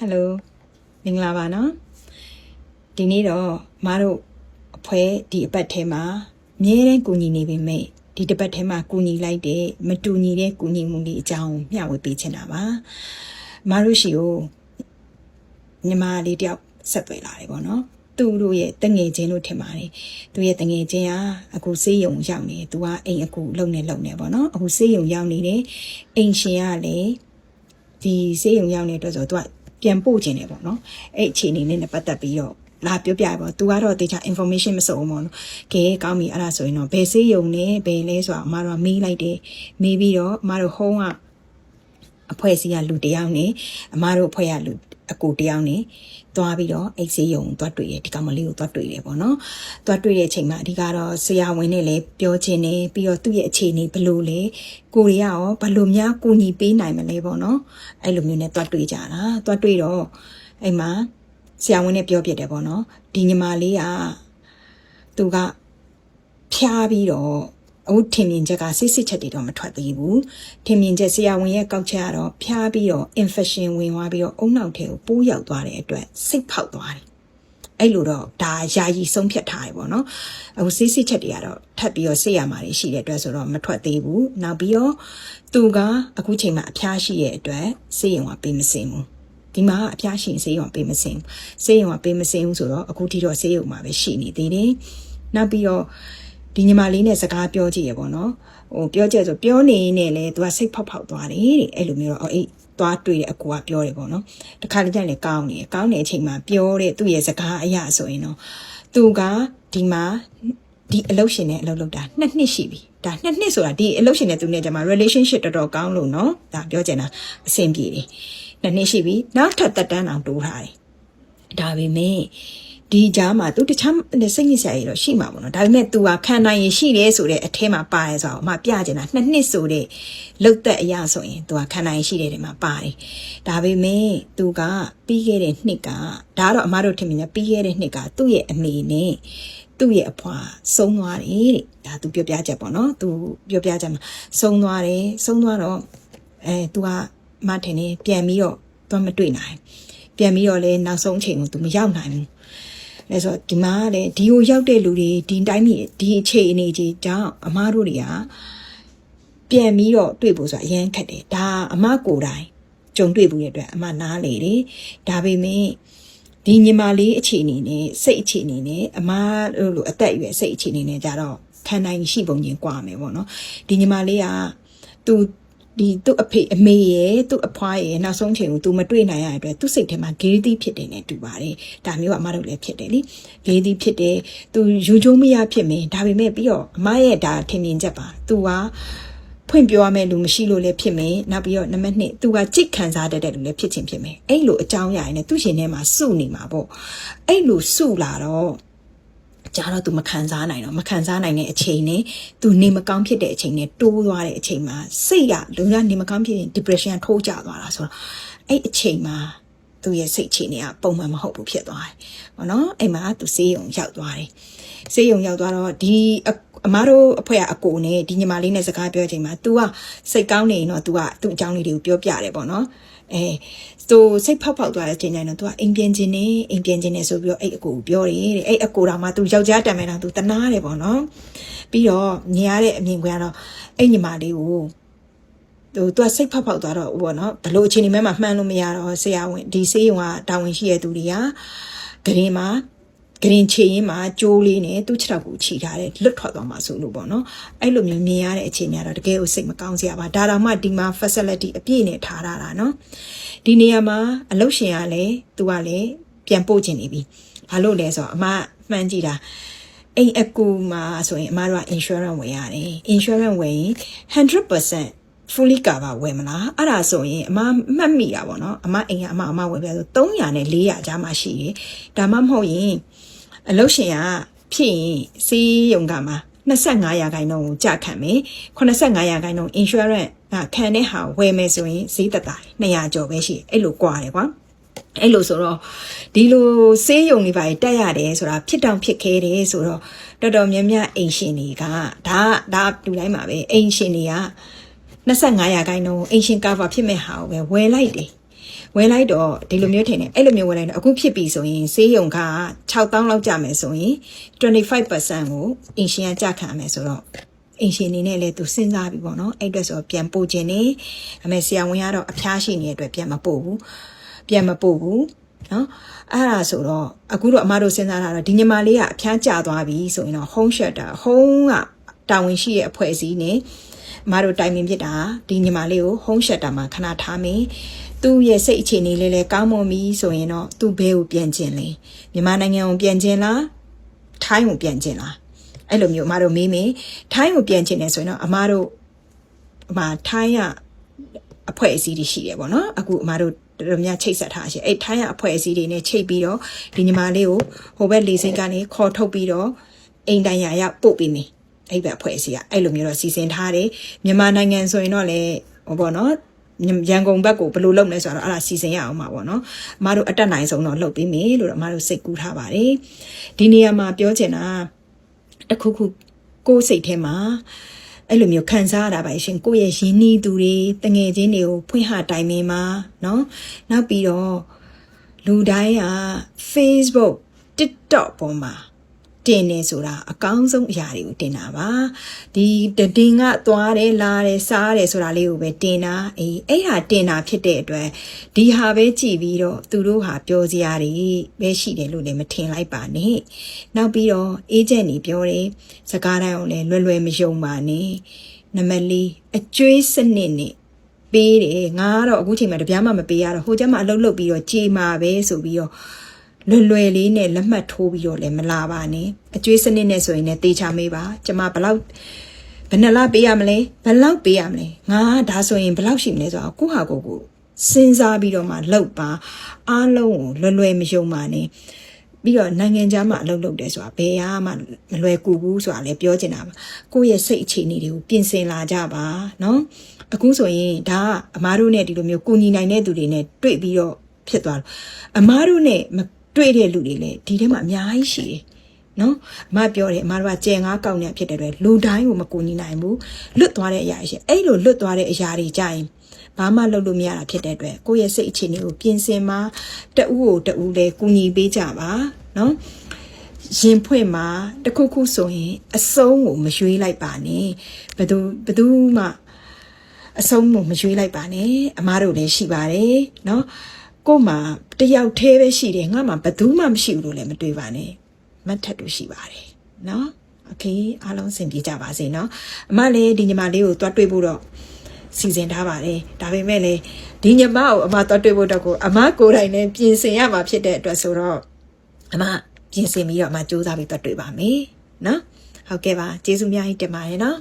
ဟယ်လိုမင်္ဂလာပါနော်ဒီနေ့တော့မတို့အဖွဲဒီအပတ်ထဲမှာအမြဲတမ်းကူညီနေပေမဲ့ဒီတစ်ပတ်ထဲမှာကူညီလိုက်တဲ့မတူညီတဲ့ကူညီမှုတွေအကြောင်းမျှဝေပေးချင်တာပါမတို့ရှိကိုညီမလေးတယောက်ဆက်သွယ်လာတယ်ပေါ့နော်သူတို့ရဲ့တငယ်ချင်းလို့ထင်ပါတယ်သူရဲ့တငယ်ချင်းကအခုဆေးရုံရောက်နေသူကအိမ်အခုလုံနေလုံနေပေါ့နော်အခုဆေးရုံရောက်နေတယ်အိမ်ရှင်ကလည်းဒီဆေးရုံရောက်နေတဲ့အတွက်ဆိုတော့ तू က ပြန်ပို့ခြင်းတယ်ပေါ့နော်အဲ့အခြေအနေလေးနဲ့ပတ်သက်ပြီးတော့လာပြောပြပါ तू ကတော့တေချာ information မစုံဘူးပေါ့နော်ကဲကောင်းပြီအဲ့ဒါဆိုရင်တော့ဘယ်ဆေးရုံနဲ့ဘယ်လဲဆိုတော့အမတို့ကမေးလိုက်တယ်မေးပြီးတော့အမတို့ home ကအဖွဲ့အစည်းကလူတစ်ယောက်နဲ့အမတို့အဖွဲ့ကလူ အကိုတစ်ယောက်နဲ့သွားပြီးတော့အိတ်ဆေးရုံသွားတွေ့တယ်ဒီကောင်မလေးကိုသွားတွေ့တယ်ပေါ့နော်သွားတွေ့တဲ့အချိန်မှာအဓိကတော့ဆရာဝန်နဲ့လည်းပြောချင်းနေပြီးတော့သူ့ရဲ့အခြေအနေဘယ်လိုလဲကိုရီးယားရောဘယ်လိုများကူညီပေးနိုင်မလဲပေါ့နော်အဲ့လိုမျိုးနဲ့သွားတွေ့ကြတာသွားတွေ့တော့အဲ့မှာဆရာဝန်နဲ့ပြောပြတယ်ပေါ့နော်ဒီညီမလေးကသူကဖျားပြီးတော့ အခုထင်မြင်ချက်ကစစ်စစ်ချက်တွေတော့မထွက်သေးဘူးထင်မြင်ချက်ဆရာဝန်ရဲ့ကောက်ချက်ကတော့ဖျားပြီးတော့ infection ဝင်သွားပြီးတော့အုံနောက်ထဲကိုပိုးရောက်သွားတဲ့အတွက်စိတ်ဖောက်သွားတယ်အဲ့လိုတော့ဒါယာယီဆုံးဖြတ်ထားတယ်ပေါ့နော်အခုစစ်စစ်ချက်တွေကတော့ထပ်ပြီးတော့စိတ်ရမှာတွေရှိတဲ့အတွက်ဆိုတော့မထွက်သေးဘူးနောက်ပြီးတော့သူကအခုချိန်မှာအဖျားရှိရဲ့အတွက်စိတ်ရင်ကပေးမစင်ဘူးဒီမှာအဖျားရှင်ဆေးရုံပေးမစင်ဆေးရုံကပေးမစင်ဘူးဆိုတော့အခုထိတော့ဆေးရုံမှာပဲရှိနေသေးတယ်နောက်ပြီးတော့ ဒီညီမလေးနဲ့စကားပြောကြည့်ရပေါ့နော်ဟိုပြောကြဆိုပြောနေနေလေသူကစိတ်ဖောက်ဖောက်သွားတယ်တဲ့အဲ့လိုမျိုးတော့အော်အေးသွားတွေ့တဲ့အကူကပြောတယ်ပေါ့နော်တခါတကြလည်းကောင်းနေကောင်းနေတဲ့အချိန်မှာပြောတဲ့သူ့ရဲ့စကားအရာဆိုရင်တော့သူကဒီမှာဒီအလုပ်ရှင်နဲ့အလုပ်လုပ်တာနှစ်နှစ်ရှိပြီဒါနှစ်နှစ်ဆိုတာဒီအလုပ်ရှင်နဲ့သူနဲ့ကျမ relationship တော်တော်ကောင်းလို့နော်ဒါပြောချင်တာအဆင်ပြေတယ်နှစ်နှစ်ရှိပြီနောက်ထပ်တက်တန်းအောင်တိုးထားတယ်ဒါပေမဲ့ ဒီကြားမှာ तू တခြားစိတ်ညစ်စရာတွေတော့ရှိမှာပေါ့နော်ဒါပေမဲ့ तू ကခံနိုင်ရင်ရှိတယ်ဆိုတဲ့အထဲမှာပါတယ်ဆိုတော့အမပြချင်တာနှစ်နှစ်ဆိုတဲ့လုတ်သက်အရာဆိုရင် तू ကခံနိုင်ရင်ရှိတယ်တဲ့မှာပါတယ်ဒါပေမဲ့ तू ကပြီးခဲ့တဲ့နှစ်ကဒါကတော့အမတို့ထင်မြင်တယ်ပြီးခဲ့တဲ့နှစ်ကသူ့ရဲ့အမေနဲ့သူ့ရဲ့အဖွာဆုံးသွားတယ်တဲ့ဒါ तू ပြောပြချက်ပေါ့နော် तू ပြောပြချက်မှာဆုံးသွားတယ်ဆုံးသွားတော့အဲ तू ကမထင်နေပြန်ပြီးတော့ तू မတွေ့နိုင်ပြန်ပြီးတော့လဲနောက်ဆုံးအချိန်ကို तू မရောက်နိုင်ဘူး လဲဆိုတော့ဒီမှာကလည်းဒီကိုရောက်တဲ့လူတွေဒီတိုင်းပြည်ဒီအခြေအနေကြီးကြောင့်အမားတို့တွေကပြန်ပြီးတော့တွေ့ဖို့ဆိုတာအရင်ခက်တယ်ဒါအမကိုယ်တိုင်ကြုံတွေ့ဘူးရဲ့အတွက်အမနားလေတယ်ဒါပေမဲ့ဒီညီမလေးအခြေအနေနဲ့စိတ်အခြေအနေနဲ့အမတို့လိုအသက်အရွယ်စိတ်အခြေအနေနဲ့ကြတော့ခံနိုင်ရှိပုံချင်းကွာမယ်ပေါ့နော်ဒီညီမလေးကသူ ဒီသူ့အဖေအမေရဲ့သူ့အဖွားရဲ့နောက်ဆုံးချိန်ကိုသူမတွေ့နိုင်ရတဲ့အတွက်သူ့စိတ်ထဲမှာဂေးသီးဖြစ်တယ်နဲ့တူပါတယ်။ဒါမျိုးကအမတို့လည်းဖြစ်တယ်လေ။ဂေးသီးဖြစ်တယ်။သူယူကျုံမရဖြစ်မယ်။ဒါပေမဲ့ပြီးတော့အမရဲ့ဒါထင်မြင်ချက်ပါ။ तू ကဖွင့်ပြောရမယ့်လူမရှိလို့လည်းဖြစ်မယ်။နောက်ပြီးတော့နံပါတ်1 तू ကကြိတ်ခံစားတတ်တဲ့လူလည်းဖြစ်ချင်းဖြစ်မယ်။အဲ့လိုအကြောင်းအရာတွေနဲ့သူ့ရှင်ထဲမှာစုနေမှာပေါ့။အဲ့လိုစုလာတော့ ကြာတော့ तू မခံစားနိုင်တော့မခံစားနိုင်တဲ့အချိန်နဲ့ तू နေမကောင်းဖြစ်တဲ့အချိန်နဲ့တိုးသွားတဲ့အချိန်မှာစိတ်ကလူကနေမကောင်းဖြစ်ရင် depression ထိုးကျသွားတာဆိုတော့အဲ့အချိန်မှာသူ့ရဲ့စိတ်အခြေအနေကပုံမှန်မဟုတ်ဘူးဖြစ်သွားတယ်။ဟောနော်အဲ့မှာသူဆေးရုံရောက်သွားတယ်။ဆေးရုံရောက်သွားတော့ဒီ အမားတို့အဖွဲ့ကအကိုနဲ့ဒီညီမလေးနဲ့စကားပြောချိန်မှာ तू ကစိတ်ကောင်းနေရင်တော့ तू ကသူ့အကြောင်းလေးတွေကိုပြောပြတယ်ပေါ့နော်။အဲသူစိတ်ဖောက်ဖောက်သွားတဲ့အချိန်တိုင်းတော့ तू ကအိမ်ပြန်ခြင်းနဲ့အိမ်ပြန်ခြင်းနဲ့ဆိုပြီးတော့အဲ့အကိုကိုပြောတယ်တဲ့အဲ့အကိုတော်မှ तू ယောက်ျားတံမဲ့တော့ तू တနာတယ်ပေါ့နော်။ပြီးတော့ညီရတဲ့အမြင်ကွဲတော့အဲ့ညီမလေးကိုသူသူကစိတ်ဖောက်ဖောက်သွားတော့ဟိုပေါ့နော်ဘလို့အချိန်ဒီမဲ့မှမှန်းလို့မရတော့ဆရာဝန်ဒီဆေးရုံကတာဝန်ရှိတဲ့သူတွေကဂရင်မှာ ဂရင်ချေရင်မှာကြိုးလေးနဲ့သူ့ခြေထောက်ကိုခြိထားတယ်လွတ်ထွက်သွားမှာဆိုလို့ပေါ့နော်အဲ့လိုမျိုးမြင်ရတဲ့အခြေအနေကတော့တကယ်ကိုစိတ်မကောင်းစရာပါဒါတော့မှဒီမှာ facility အပြည့်နဲ့ထားထားတာနော်ဒီနေရာမှာအလုပ်ရှင်ကလည်းသူကလည်းပြန်ပို့ခြင်းနေပြီဘာလို့လဲဆိုတော့အမမှန်းကြည့်တာအိမ်အကူမှာဆိုရင်အမတို့က insurance ဝယ်ရတယ် insurance ဝယ်ရင်100% fully cover ဝယ်မလားအဲ့ဒါဆိုရင်အမမှတ်မိတာပေါ့နော်အမအိမ်ကအမအမဝယ်ပြဆို300နဲ့400ကြားမှာရှိတယ်ဒါမှမဟုတ်ရင် အလုပ်ရှင်ကဖြစ်ရင်စီးရုံကမှာ25ရာခိုင်နှုန်းကိုကြာခံမယ်85ရာခိုင်နှုန်း insurance ကခံတဲ့ဟာဝယ်မယ်ဆိုရင်ဈေးသက်သာ200ကျော်ပဲရှိတယ်အဲ့လိုကွာတယ်ကွာအဲ့လိုဆိုတော့ဒီလိုဆေးရုံတွေပါတက်ရတယ်ဆိုတာဖြစ်တောင်ဖြစ်ခဲတယ်ဆိုတော့တော်တော်များများအိမ်ရှင်တွေကဒါဒါတူတိုင်းပါပဲအိမ်ရှင်တွေက25ရာခိုင်နှုန်းအင်ရှင်ကာဗာဖြစ်မဲ့ဟာကိုပဲဝယ်လိုက်တယ် ဝယ်လိုက်တော့ဒီလိုမျိုးထင်တယ်အဲ့လိုမျိုးဝယ်လိုက်တော့အခုဖြစ်ပြီဆိုရင်ဆေးရုံက6000လောက်ကျမယ်ဆိုရင်25%ကိုအင်ရှင်ကကြခံရမယ်ဆိုတော့အင်ရှင်အနေနဲ့လည်းသူစဉ်းစားပြီပေါ့နော်အဲ့အတွက်ဆိုပြန်ပို့ခြင်းနေအမေဆရာဝန်ကတော့အဖျားရှိနေတဲ့အတွက်ပြန်မပို့ဘူးပြန်မပို့ဘူးနော်အဲ့ဒါဆိုတော့အခုတော့အမတို့စဉ်းစားတာတော့ဒီညီမလေးကအဖျားကျသွားပြီဆိုရင်တော့ home shelter home က တာဝန်ရှိရဲ့အဖွဲ့အစည်းနဲ့အမတို့တိုင်ပင်ဖြစ်တာဒီညီမလေးကို home shelter မှာခဏထားမယ်သူ့ရဲ့စိတ်အခြေအနေလေးလည်းကောင်းမွန်ပြီဆိုရင်တော့သူ့ဘဲကိုပြန်ကျင်လေမြန်မာနိုင်ငံကိုပြန်ကျင်လားထိုင်းကိုပြန်ကျင်လားအဲ့လိုမျိုးအမတို့မေးမေးထိုင်းကိုပြန်ကျင်နေဆိုရင်တော့အမတို့အမထိုင်းကအဖွဲ့အစည်းတွေရှိတယ်ပေါ့နော်အခုအမတို့တော်တော်များချိတ်ဆက်ထားရှိအဲ့ထိုင်းကအဖွဲ့အစည်းတွေနဲ့ချိတ်ပြီးတော့ဒီညီမလေးကိုဟိုဘက်လေစိတ်ကနေခေါ်ထုတ်ပြီးတော့အိမ်တိုင်ရာရောက်ပို့ပေးမယ် အဲ့ဘက်အဖွဲ့အစည်းကအဲ့လိုမျိုးတော့စီစဉ်ထားတယ်မြန်မာနိုင်ငံဆိုရင်တော့လေဟိုပေါ့နော်ရန်ကုန်ဘက်ကိုဘယ်လိုလုပ်လဲဆိုတော့အဲ့ဒါစီစဉ်ရအောင်ပါပေါ့နော်အမတို့အတက်နိုင်ဆုံးတော့လုပ်ပေးမယ်လို့တော့အမတို့စိတ်ကူးထားပါတယ်ဒီနေရာမှာပြောချင်တာတစ်ခုခုကိုယ်စိတ်ထဲမှာအဲ့လိုမျိုးခံစားရတာပါရှင်ကိုယ့်ရဲ့ရင်းနှီးသူတွေတငယ်ချင်းတွေကိုဖွင့်ဟတိုင်မင်းမှာเนาะနောက်ပြီးတော့လူတိုင်းက Facebook TikTok ပေါ်မှာ တင်နေဆိုတာအကောင်းဆုံးအရာတွေကိုတင်တာပါဒီတတင်ကသွားတယ်လာတယ်စားတယ်ဆိုတာလေးကိုပဲတင်တာအေးအဲ့ဟာတင်တာဖြစ်တဲ့အတွက်ဒီဟာပဲကြည့်ပြီးတော့သူတို့ဟာပြောစရာတွေပဲရှိတယ်လို့လည်းမထင်လိုက်ပါနဲ့နောက်ပြီးတော့အေဂျင့်တွေပြောတယ်စကားတိုင်းအောင်လည်းလွယ်လွယ်မယုံပါနဲ့နံပါတ်၄အကျွေးစနစ်နဲ့ပေးတယ်ငါကတော့အခုချိန်မှာတပြားမှမပေးရတော့ဟိုကျမှအလုပ်လုပ်ပြီးတော့ကြေမာပဲဆိုပြီးတော့ လွယ်လွယ်လေးနဲ့လက်မှတ်ထိုးပြီးတော့လည်းမလာပါနဲ့အကျွေးစနစ်နဲ့ဆိုရင်လည်းတေချာမေးပါကျမဘလောက်ဘယ်နှလားပေးရမလဲဘလောက်ပေးရမလဲငါဒါဆိုရင်ဘလောက်ရှိမလဲဆိုတော့ကိုဟာကိုကိုစဉ်းစားပြီးတော့မှလောက်ပါအားလုံးကိုလွယ်လွယ်မယုံပါနဲ့ပြီးတော့နိုင်ငံခြားမှာအလုပ်လုပ်တယ်ဆိုတာဘယ်ရမှမလွယ်ကူဘူးဆိုတာလည်းပြောချင်တာပါကိုယ့်ရဲ့စိတ်အခြေအနေတွေကိုပြင်ဆင်လာကြပါနော်အခုဆိုရင်ဒါကအမားတို့နဲ့ဒီလိုမျိုးကူညီနိုင်တဲ့သူတွေနဲ့တွေ့ပြီးတော့ဖြစ်သွားလို့အမားတို့နဲ့ တွေ့တဲ့လူတွေလည်းဒီထဲမှာအများကြီးရှိတယ်နော်အမပြောတယ်အမတို့ကကြယ်ငါးကောက်နေဖြစ်တဲ့အတွက်လူတိုင်းကိုမကူညီနိုင်ဘူးလွတ်သွားတဲ့အရာရှိအဲ့လိုလွတ်သွားတဲ့အရာတွေကြရင်ဘာမှလုပ်လို့မရတာဖြစ်တဲ့အတွက်ကိုယ့်ရဲ့စိတ်အခြေအနေကိုပြင်ဆင်မှာတဦးကိုတဦးလည်းကူညီပေးကြပါနော်ရင်ဖွင့်မှာတခုခုဆိုရင်အဆုံးကိုမရွေးလိုက်ပါနဲ့ဘယ်သူဘယ်သူမှအဆုံးကိုမရွေးလိုက်ပါနဲ့အမားတို့လည်းရှိပါတယ်နော် ကို့မှာတယောက်သေးပဲရှိတယ်ငါမှဘယ်သူမှမရှိဘူးလို့လည်းမတွေးပါနဲ့မတ်ထက်တို့ရှိပါတယ်နော်โอเคအားလုံးစင်ပြေကြပါစေเนาะအမလည်းဒီညီမလေးကိုတွားတွေ့ဖို့တော့စီစဉ်ထားပါတယ်ဒါပေမဲ့လည်းဒီညီမကိုအမတွားတွေ့ဖို့တော့ကိုအမကိုယ်တိုင်လည်းပြင်ဆင်ရမှာဖြစ်တဲ့အတွက်ဆိုတော့အမပြင်ဆင်ပြီးတော့အမစူးစမ်းပြီးတွားတွေ့ပါမယ်เนาะဟုတ်ကဲ့ပါကျေးဇူးများကြီးတင်ပါတယ်เนาะ